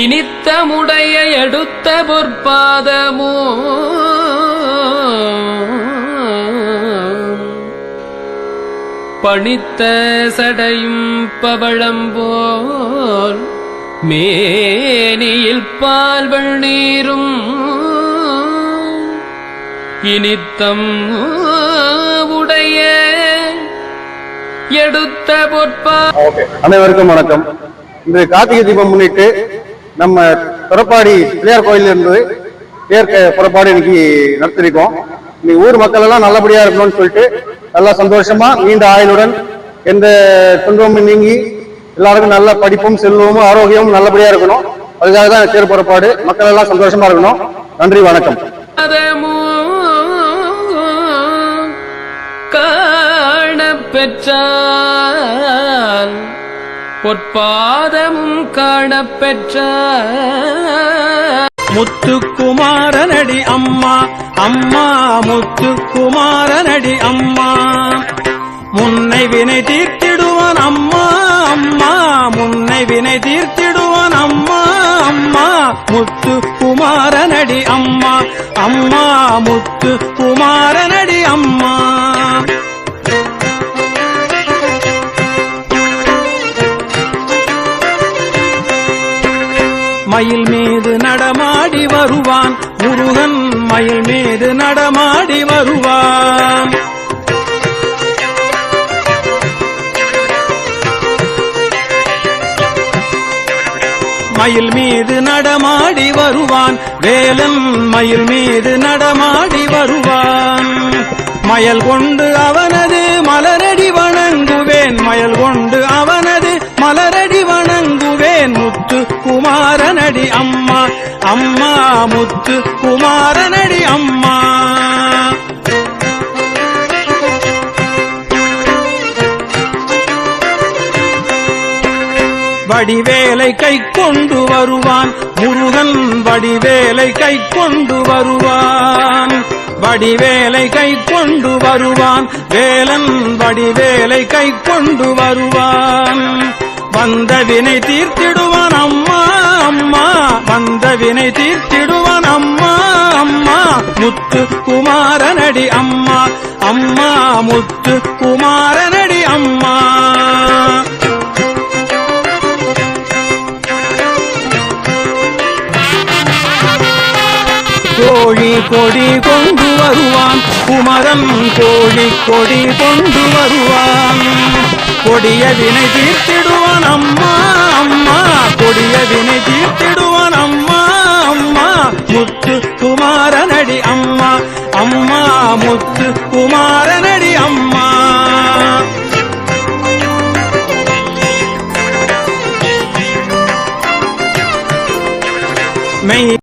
இனித்த முடைய எடுத்த பொற்பாதமோ? பணித்த சடையும் பவளம்போல் மேனியில் பால்வள் நீரும். இனித்தம் உடைய எடுத்த பொற்பா அனைவருக்கும் வணக்கம். இன்று கார்த்திகை தீபம் முன்னிட்டு நம்ம புறப்பாடி பிள்ளையார் கோயில் இருந்து தேர் புறப்பாடு இன்னைக்கு நடத்திருக்கோம். இன்னைக்கு ஊர் மக்கள் எல்லாம் நல்லபடியா இருக்கணும்னு சொல்லிட்டு நல்லா சந்தோஷமா நீண்ட ஆயுளுடன் எந்த துன்பமும் நீங்கி எல்லாருக்கும் நல்ல படிப்பும் செல்வமும் ஆரோக்கியமும் நல்லபடியா இருக்கணும். அதுக்காக தான் தேர் புறப்பாடு. மக்கள் எல்லாம் சந்தோஷமா இருக்கணும். நன்றி வணக்கம். பாதமோ பொற்பாதமும் காணப்பெற்ற முத்துக்குமாரனடி அம்மா அம்மா முத்துக்குமாரனடி அம்மா. முன்னை வினை தீர்த்திடுவான் அம்மா அம்மா. முன்னை வினை தீர்த்திடுவான் அம்மா அம்மா. முத்து குமாரனடி அம்மா அம்மா. முத்து குமாரனடி அம்மா. மயில் மீது நடமாடி வருவான். முருகன் மயில் மீது நடமாடி வருவான். மயில் மீது நடமாடி வருவான். வேலன் மயில் மீது நடமாடி வருவான். மயல் கொண்டு அவனது அம்மா முத்து குமாரனடி அம்மா. வடிவேலை கை கொண்டு வருவான் முருகன் வடிவேலை கை கொண்டு வருவான். வடிவேலை கை கொண்டு வருவான் வேலன் வடிவேலை கை கொண்டு வருவான். வந்த வினை தீர்த்திடும் வினை தீர்த்திடுவான் அம்மா அம்மா. முத்து குமாரனடி அம்மா அம்மா. முத்து குமாரனடி அம்மா. கோழி கொடி கொண்டு வருவான் குமரன் கோழி கொடி கொண்டு வருவான். கொடிய வினை தீர்த்திடுவான் அம்மா அம்மா. கொடிய வினை தீர்த்திடுவான் mainly